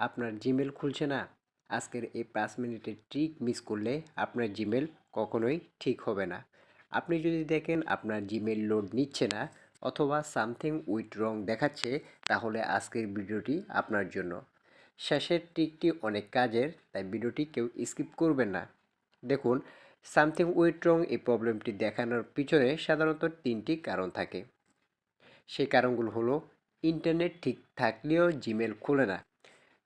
আপনার জিমেল খুলছে না, আজকের এই পাঁচ মিনিটের ট্রিক মিস করলে আপনার জিমেল কখনোই ঠিক হবে না। আপনি যদি দেখেন আপনার জিমেল লোড নিচ্ছে না অথবা সামথিং উইথ রং দেখাচ্ছে, তাহলে আজকের ভিডিওটি আপনার জন্য। শেষের ট্রিকটি অনেক কাজের, তাই ভিডিওটি কেউ স্কিপ করবেন না। দেখুন সামথিং উইথ রং এই প্রবলেমটি দেখানোর পিছনে সাধারণত তিনটি কারণ থাকে। সেই কারণগুলো হলো ইন্টারনেট ঠিক থাকলেও জিমেল খোলে না।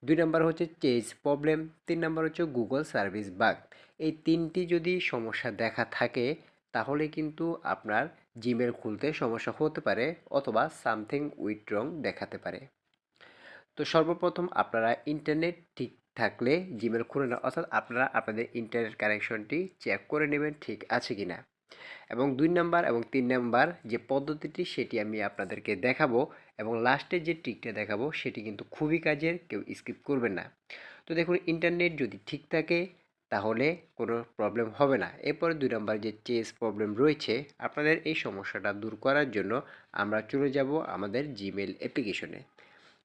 দুই নম্বর হচ্ছে চেজ প্রবলেম, তিন নম্বর হচ্ছে গুগল সার্ভিস বাগ। এই তিনটি যদি সমস্যা দেখা থাকে, তাহলে কিন্তু আপনার জিমেল খুলতে সমস্যা হতে পারে অথবা সামথিং উইথ রং দেখাতে পারে। তো সর্বপ্রথম আপনারা ইন্টারনেট ঠিক থাকলে জিমেল খুলে না, অর্থাৎ আপনারা আপনাদের ইন্টারনেট কানেকশনটি চেক করে নেবেন ঠিক আছে কি না এবং দুই নাম্বার এবং তিন নাম্বার যে পদ্ধতিটি, সেটি আমি আপনাদেরকে দেখাবো এবং লাস্টে যে ট্রিকটা দেখাবো সেটি কিন্তু খুবই কাজের, কেউ স্কিপ করবেন না। তো দেখুন ইন্টারনেট যদি ঠিক থাকে, তাহলে কোনো প্রবলেম হবে না। এরপরে দুই নাম্বার যে চেস প্রবলেম রয়েছে, আপনাদের এই সমস্যাটা দূর করার জন্য আমরা চলে যাব আমাদের জিমেল অ্যাপ্লিকেশনে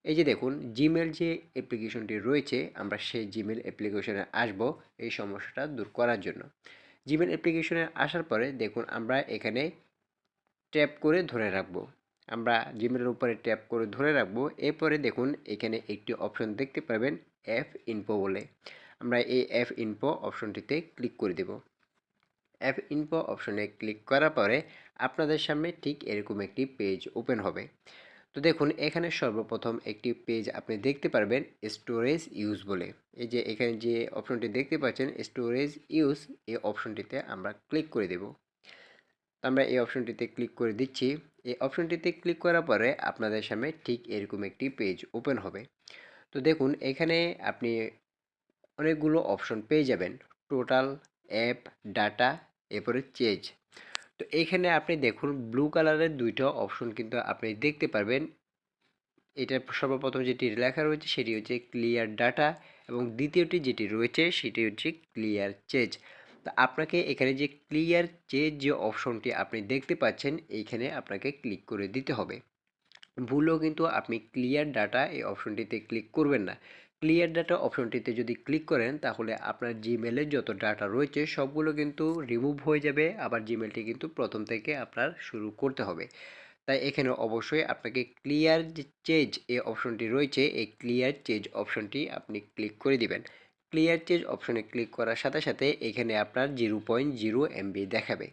এই যে দেখুন জিমেল যে অ্যাপ্লিকেশনটি রয়েছে, আমরা সেই জিমেল অ্যাপ্লিকেশনে আসব এই সমস্যাটা দূর করার জন্য। জিমেল অ্যাপ্লিকেশনে আসার পরে দেখুন, আমরা এখানে ট্যাপ করে ধরে রাখব। আমরা জিমেলের উপরে ট্যাপ করে ধরে রাখব। এরপরে দেখুন, এখানে একটি অপশন দেখতে পাবেন অ্যাপ ইনফো বলে। আমরা এই অ্যাপ ইনফো অপশনটিতে ক্লিক করে দেব। অ্যাপ ইনফো অপশনে ক্লিক করার পরে আপনাদের সামনে ঠিক এরকম একটি পেজ ওপেন হবে। তো দেখুন, এখানে সর্বপ্রথম একটি পেজ আপনি দেখতে পারবেন স্টোরেজ ইউজ বলে। এই যে এখানে যে অপশনটি দেখতে পাচ্ছেন স্টোরেজ ইউজ এই অপশনটিতে আমরা ক্লিক করে দেব। আমরা এই অপশনটিতে ক্লিক করে দিচ্ছি। এই অপশনটিতে ক্লিক করার পরে আপনাদের সামনে ঠিক এরকম একটি পেজ ওপেন হবে। তো দেখুন, এখানে আপনি অনেকগুলো অপশন পেয়ে যাবেন। টোটাল, অ্যাপ, ডাটা, এরপরে চেঞ্জ তো এইখানে আপনি দেখুন, ব্লু কালারের দুইটা অপশন কিন্তু আপনি দেখতে পারবেন। এটা সর্বপ্রথম যেটি লেখা রয়েছে সেটি হচ্ছে ক্লিয়ার ডাটা এবং দ্বিতীয়টি যেটি রয়েছে সেটি হচ্ছে ক্লিয়ার চেঞ্জ আপনাকে এখানে যে ক্লিয়ার চেঞ্জ যে অপশনটি আপনি দেখতে পাচ্ছেন, এইখানে আপনাকে ক্লিক করে দিতে হবে। ভুলও কিন্তু আপনি ক্লিয়ার ডাটা এই অপশনটিতে ক্লিক করবেন না। ক্লিয়ার ডাটা অপশনটিতে যদি ক্লিক করেন, তাহলে আপনার জিমেলের যত ডাটা রয়েছে, সবগুলো কিন্তু রিমুভ হয়ে যাবে। আবার জিমেলটি কিন্তু প্রথম থেকে আপনার শুরু করতে হবে। তাই এখানে অবশ্যই আপনাকে ক্লিয়ার যে চেঞ্জ এই অপশনটি রয়েছে, এই ক্লিয়ার চেঞ্জ অপশনটি আপনি ক্লিক করে দিবেন। ক্লিয়ার চেঞ্জ অপশনে ক্লিক করার সাথে সাথে এখানে আপনার জিরো পয়েন্ট জিরো এমবি দেখাবে।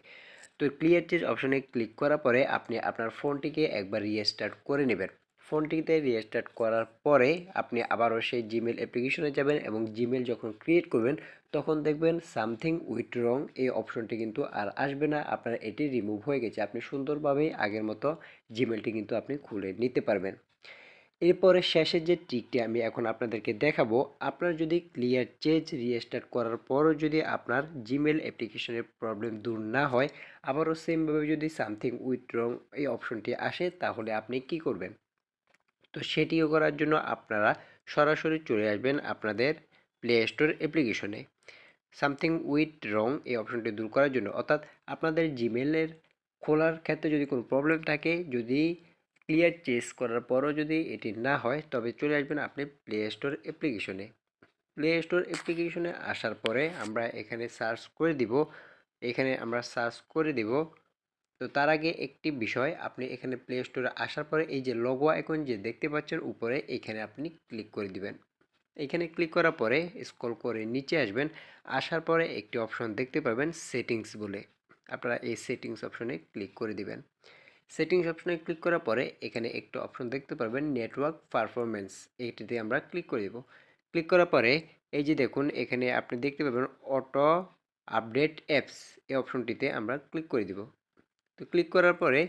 তো ক্লিয়ার চেঞ্জ অপশনে ক্লিক করার পরে আপনি আপনার ফোনটিকে একবার রিস্টার্ট করে নেবেন। ফোনটিতে রিস্টার্ট করার পরে আপনি আবারও সেই জিমেল অ্যাপ্লিকেশনে যাবেন এবং জিমেল যখন ক্রিয়েট করবেন, তখন দেখবেন সামথিং উইথ রং এই অপশনটি কিন্তু আর আসবে না। আপনার এটি রিমুভ হয়ে গেছে। আপনি সুন্দরভাবেই আগের মতো জিমেলটি কিন্তু আপনি খুলে নিতে পারবেন। এরপরে শেষের যে ট্রিকটি আমি এখন আপনাদেরকে দেখাবো, আপনার যদি ক্লিয়ার চেঞ্জ রিস্টার্ট করার পরও যদি আপনার জিমেল অ্যাপ্লিকেশনের প্রবলেম দূর না হয়, আবারও সেমভাবে যদি সামথিং উইথ রং এই অপশনটি আসে, তাহলে আপনি কি করবেন? তো সেটিও করার জন্য আপনারা সরাসরি চলে আসবেন আপনাদের প্লে স্টোর অ্যাপ্লিকেশনে সামথিং উইথ রং এই অপশনটি দূর করার জন্য, অর্থাৎ আপনাদের জিমেলের খোলার ক্ষেত্রে যদি কোনো প্রবলেম থাকে, যদি ক্লিয়ার চেস করার পরও যদি এটি না হয়, তবে চলে আসবেন আপনি প্লে স্টোর অ্যাপ্লিকেশনে প্লে স্টোর অ্যাপ্লিকেশনে আসার পরে আমরা এখানে সার্চ করে দিব। এখানে আমরা সার্চ করে দিব। তো তার আগে একটি বিষয়, আপনি এখানে প্লে স্টোরে আসার পরে এই যে লগো আইকন যে দেখতে পাচ্ছেন, উপরে এখানে আপনি ক্লিক করে দিবেন। এখানে ক্লিক করার পরে স্ক্রল করে নিচে আসবেন। আসার পরে একটি অপশন দেখতে পাবেন সেটিংস বলে। আপনারা এই সেটিংস অপশনে ক্লিক করে দিবেন। সেটিংস অপশনে ক্লিক করার পরে এখানে একটু অপশন দেখতে পারবেন নেটওয়ার্ক পারফরমেন্স এইটিতে আমরা ক্লিক করে দেব। ক্লিক করার পরে এই যে দেখুন, এখানে আপনি দেখতে পাবেন অটো আপডেট অ্যাপস। এই অপশনটিতে আমরা ক্লিক করে দিব। তো ক্লিক করার পরে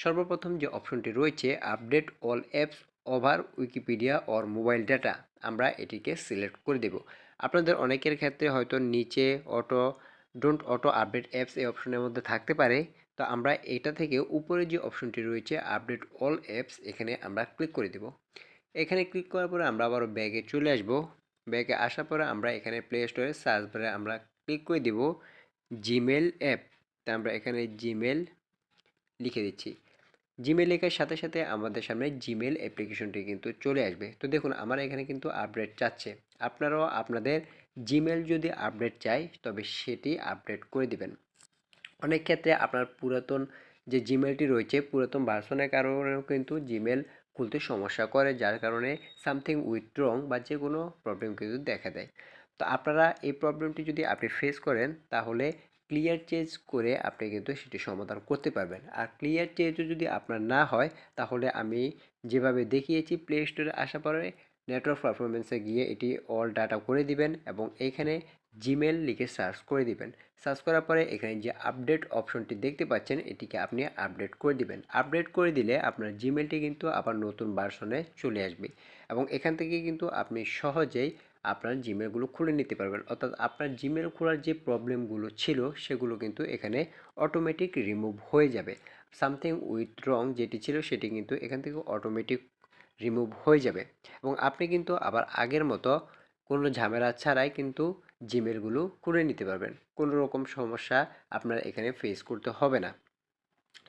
সর্বপ্রথম যে অপশনটি রয়েছে, update all apps over Wikipedia or mobile data, আমরা এটিকে সিলেক্ট করে দেব। আপনাদের অনেকের ক্ষেত্রে হয়তো নিচে auto don't auto update apps এই অপশনের মধ্যে থাকতে পারে। তো আমরা এটা থেকে উপরে যে অপশনটি রয়েছে আপডেট অল অ্যাপস এখানে আমরা ক্লিক করে দেব। এখানে ক্লিক করার পরে আমরা আবার ব্যাগে চলে আসব। ব্যাগে আসার পরে আমরা এখানে প্লে স্টোরে সার্চ বারে আমরা ক্লিক করে দেব জিমেল অ্যাপ তা আমরা এখানে জিমেল লিখে দিচ্ছি। জিমেল লেখার সাথে সাথে আমাদের সামনে জিমেল অ্যাপ্লিকেশনটি কিন্তু চলে আসবে। তো দেখুন, আমার এখানে কিন্তু আপডেট চাচ্ছে। আপনারাও আপনাদের জিমেল যদি আপডেট চাই, তবে সেটি আপডেট করে দিবেন। অনেক ক্ষেত্রে আপনার পুরাতন যে জিমেলটি রয়েছে, পুরাতন ভার্সনের কারণেও কিন্তু জিমেল খুলতে সমস্যা করে, যার কারণে সামথিং উইথ রং বা যে কোনো প্রবলেম কিন্তু দেখা দেয়। তো আপনারা এই প্রবলেমটি যদি আপনি ফেস করেন, তাহলে ক্লিয়ার চেঞ্জ করে আপনি কিন্তু সেটি সমাধান করতে পারবেন। আর ক্লিয়ার চেঞ্জও যদি আপনার না হয়, তাহলে আমি যেভাবে দেখিয়েছি প্লে স্টোরে আসা পরে নেটওয়ার্ক পারফরমেন্সে গিয়ে এটি অল ডাটা করে দিবেন এবং এইখানে জিমেল লিখে সার্চ করে দিবেন। সার্চ করার পরে এখানে যে আপডেট অপশনটি দেখতে পাচ্ছেন, এটিকে আপনি আপডেট করে দিবেন। আপডেট করে দিলে আপনার জিমেলটি কিন্তু আবার নতুন ভার্সনে চলে আসবে এবং এখান থেকে কিন্তু আপনি সহজেই আপনার জিমেলগুলো খুলে নিতে পারবেন। অর্থাৎ আপনার জিমেল খোলার যে প্রবলেমগুলো ছিল, সেগুলো কিন্তু এখানে অটোমেটিক রিমুভ হয়ে যাবে। সামথিং উইথ রং যেটি ছিল, সেটি কিন্তু এখান থেকে অটোমেটিক রিমুভ হয়ে যাবে। এবং আপনি কিন্তু আবার আগের মতো কোনো ঝামেলা ছাড়াই কিন্তু জিমেলগুলো করে নিতে পারবেন। কোনো রকম সমস্যা আপনার এখানে ফেস করতে হবে না।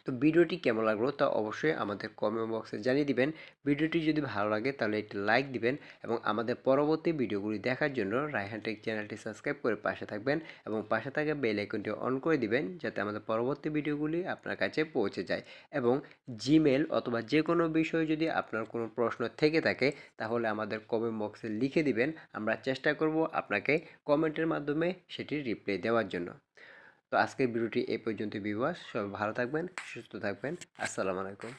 তো ভিডিওটি কেমন লাগল তা অবশ্যই আমাদের কমেন্ট বক্সে জানিয়ে দিবেন। ভিডিওটি যদি ভালো লাগে তাহলে একটি লাইক দিবেন এবং আমাদের পরবর্তী ভিডিওগুলি দেখার জন্য রায়হান টেক চ্যানেলটি সাবস্ক্রাইব করে পাশে থাকবেন এবং পাশে থাকা বেল আইকনটি অন করে দিবেন যাতে আমাদের পরবর্তী ভিডিওগুলি আপনার কাছে পৌঁছে যায় এবং জিমেল অথবা যে কোনো বিষয়ে যদি আপনার কোনো প্রশ্ন থেকে থাকে তাহলে আমাদের কমেন্ট বক্সে লিখে দিবেন। আমরা চেষ্টা করব আপনাকে কমেন্টের মাধ্যমে সেটি রিপ্লাই দেওয়ার জন্য। তো আজকের ভিডিওটি এই পর্যন্ত বিবাস সবাই ভালো থাকবেন সুস্থ থাকবেন। আসসালামু আলাইকুম।